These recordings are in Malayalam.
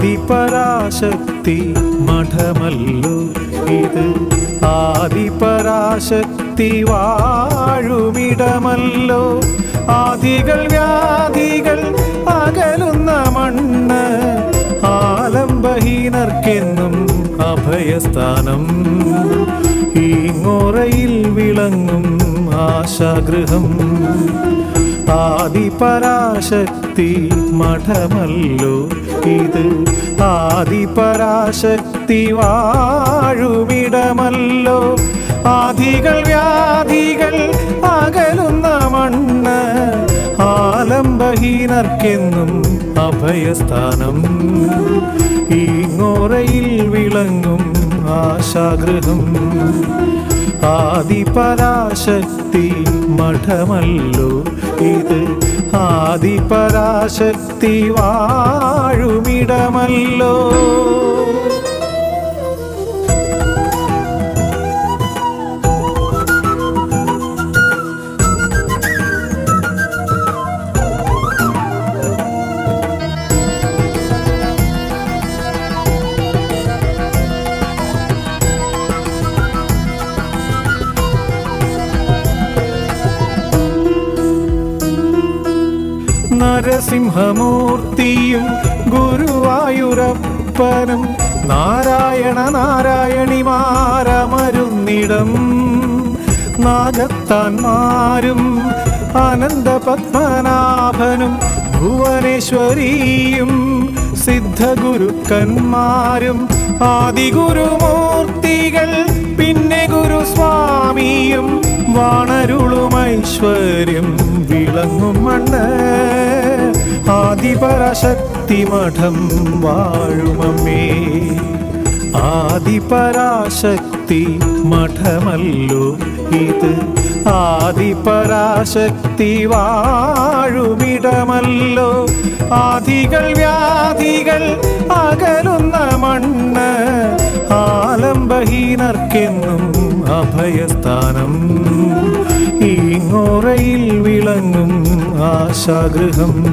ആദിപരാശക്തി മഠമല്ലോ. ഇത് ആദിപരാശക്തി വാഴുമിടമല്ലോ. ആദികൾ വ്യാധികൾ അകലുന്ന മണ്ണ് ആലംബഹീനർക്കെന്നും അഭയസ്ഥാനം. ഈ മുറയിൽ വിളങ്ങും ആശാഗൃഹം. ആദിപരാശക്തി മഠമല്ലോ. ഇത് ആദിപരാശക്തി വാഴുമിടമല്ലോ. ആദികൾ വ്യാധികൾ അകലുന്ന മണ്ണ് ആലംബഹീനർക്കെന്നും അഭയസ്ഥാനം. ഈ നോറയിൽ വിളങ്ങും ആശാഗൃഹം. ആദിപരാശക്തി മഠമല്ലോ. ഇത് ആദിപരാശക്തി വാഴുമിടമല്ലോ. നരസിംഹമൂർത്തിയും ഗുരുവായൂരപ്പനും നാരായണ നാരായണിമാരമരുന്നിടം. നാഗത്താന്മാരും അനന്തപത്മനാഭനും ഭുവനേശ്വരിയും സിദ്ധഗുരുക്കന്മാരും ആദിഗുരുമൂർത്തികൾ പിന്നെ ഗുരുസ്വാമിയും വാണരുളും ഐശ്വര്യം വിളങ്ങും മണ്ണ്. ആദിപരാശക്തി മഠം വാഴുമമ്മേ. ആദിപരാശക്തി മഠമല്ലോ ഇത്. ആദിപരാശക്തി വാഴുമിടമല്ലോ. ആദികൾ വ്യാധികൾ അകലുന്ന മണ്ണ് ആലംബഹീനർക്കെന്നും അഭയസ്ഥാനം. ഈ ngോറയിൽ വിളങ്ങും ആശാഗൃഹം.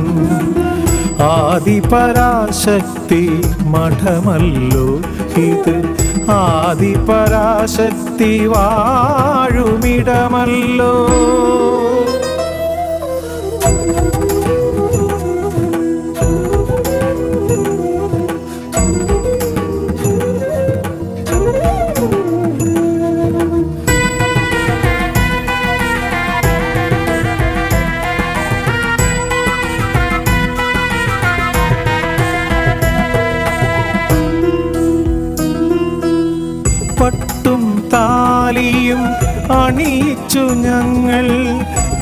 ആദിപരാശക്തി മഠമല്ലോ ഇത്. ആദിപരാശക്തി വാഴുമിടമല്ലോ. പട്ടും താലിയും അണിയിച്ചു ഞങ്ങൾ.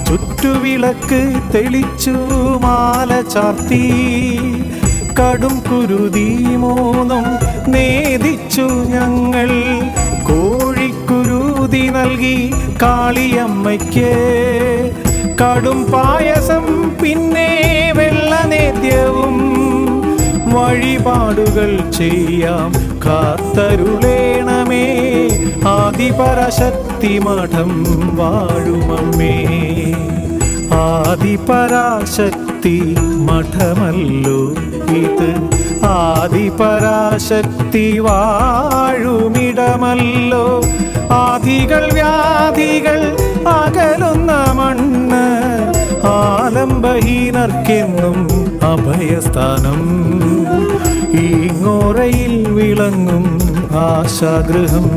ചുറ്റുവിളക്ക് തെളിച്ചു മാല ചാർത്തി. കടും കുരുതി മൂന്നും നേദിച്ചു ഞങ്ങൾ. കോഴിക്കുരുതി നൽകി കാളിയമ്മയ്ക്ക്. കടും പായസം പിന്നെ വെള്ള വെള്ളനേദ്യവും വഴിപാടുകൾ ചെയ്യാം. കാത്തരുളേണമേ. ആദിപരശക്തി മഠം വാഴുമമ്മേ. ആദിപരാശക്തി മഠമല്ലോ ഇത്. ആദിപരാശക്തി വാഴുമിടമല്ലോ. ആദികൾ വ്യാധികൾ അകലുന്ന മണ്ണ്. ആലംബഹീനർക്കെന്നും അഭയസ്ഥാനം ngോറയിൽ വിളങ്ങും ആശാഗൃഹം.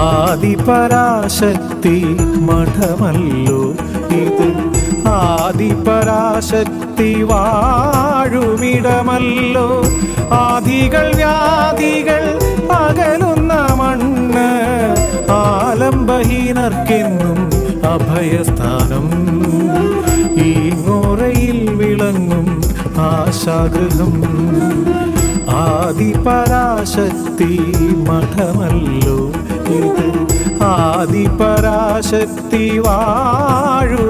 ആദിപരാശക്തി മഠമല്ലോ ഇത്. ആദിപരാശക്തി വാഴുമിടമല്ലോ. ആദികൾ വ്യാധികൾ അകലുന്ന മണ്ണ്. ആലംബഹീനർക്കെന്നും അഭയസ്ഥാനം. ഈ മോറയിൽ വിളങ്ങും ആശാഗൃഹം. ആദിപരാശക്തി മഠമല്ലോ ഇത്. ആദിപരാശക്തി വാഴുമിടമല്ലോ